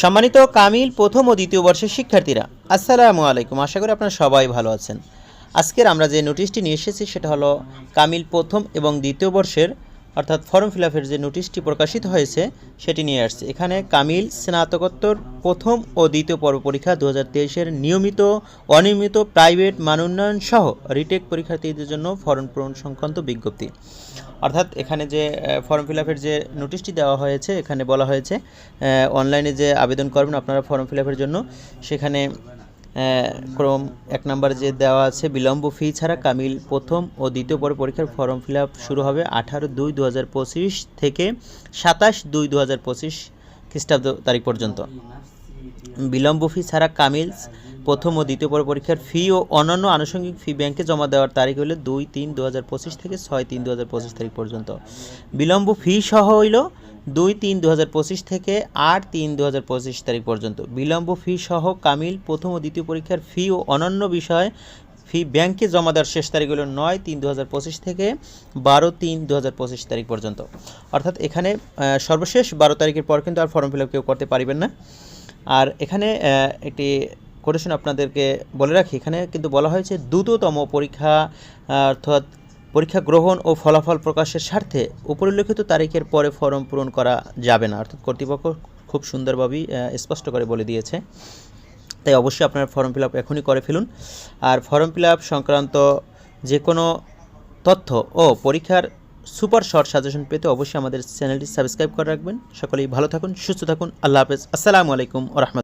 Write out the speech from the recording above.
সম্মানিত কামিল প্রথম ও দ্বিতীয় বর্ষের শিক্ষার্থীরা, আসসালামু আলাইকুম। আশা করি আপনারা সবাই ভালো আছেন। আজকের আমরা যে নোটিশটি নিয়ে এসেছি, সেটা হলো কামিল প্রথম এবং দ্বিতীয় বর্ষের অর্থাৎ ফর্ম ফিল যে নোটিশটি প্রকাশিত হয়েছে, সেটি নিয়ে আসছে। এখানে কামিল স্নাতকোত্তর প্রথম ও দ্বিতীয় পর্ব পরীক্ষা দু হাজার নিয়মিত, অনিয়মিত, প্রাইভেট মান উন্নয়ন সহ রিটেক পরীক্ষার্থীদের জন্য ফর্ম পূরণ সংক্রান্ত বিজ্ঞপ্তি। অর্থাৎ এখানে যে ফর্ম ফিল যে নোটিশটি দেওয়া হয়েছে, এখানে বলা হয়েছে অনলাইনে যে আবেদন করবেন আপনারা ফর্ম ফিল জন্য, সেখানে ক্রম এক নম্বর যে দেওয়া আছে, বিলম্ব ফি ছাড়া কামিল প্রথম ও দ্বিতীয় পর্ব পরীক্ষার ফর্ম ফিল শুরু হবে আঠারো দুই দু থেকে সাতাশ দুই দু খ্রিস্টাব্দ তারিখ পর্যন্ত। বিলম্ব ফি ছাড়া কামিল প্রথম ও দ্বিতীয় পর্ব পরীক্ষার ফি ও অন্যান্য আনুষঙ্গিক ফি ব্যাংকে জমা দেওয়ার তারিখ হলো দুই তিন দু থেকে ছয় তিন দু তারিখ পর্যন্ত। বিলম্ব ফি সহ হইল দুই তিন দু থেকে আট তিন দু তারিখ পর্যন্ত। বিলম্ব ফি সহ কামিল প্রথম ও দ্বিতীয় পরীক্ষার ফি ও অন্যান্য বিষয় ফি ব্যাংকে জমা দেওয়ার শেষ তারিখ হলো নয় তিন দু থেকে বারো তিন দু তারিখ পর্যন্ত। অর্থাৎ এখানে সর্বশেষ বারো তারিখের পর কিন্তু আর ফর্ম ফিল কেউ করতে পারবেন না। আর এখানে একটি কোটেশন আপনাদেরকে বলে রাখি। এখানে কিন্তু বলা হয়েছে দ্রুততম পরীক্ষা অর্থাৎ পরীক্ষা গ্রহণ ও ফলাফল প্রকাশের স্বার্থে উপরিল্লিখিত তারিখের পরে ফর্ম পূরণ করা যাবে না। অর্থাৎ কর্তৃপক্ষ খুব সুন্দরভাবেই স্পষ্ট করে বলে দিয়েছে। তাই অবশ্যই আপনারা ফর্ম ফিল এখনই করে ফেলুন। আর ফর্ম ফিল সংক্রান্ত যে কোনো তথ্য ও পরীক্ষার সুপার শর্ট সাজেশন পেতে অবশ্যই আমাদের চ্যানেলটি সাবস্ক্রাইব করে রাখবেন। সকলেই ভালো থাকুন, সুস্থ থাকুন। আল্লাহ হাফেজ। আসসালামু আলাইকুম রহমত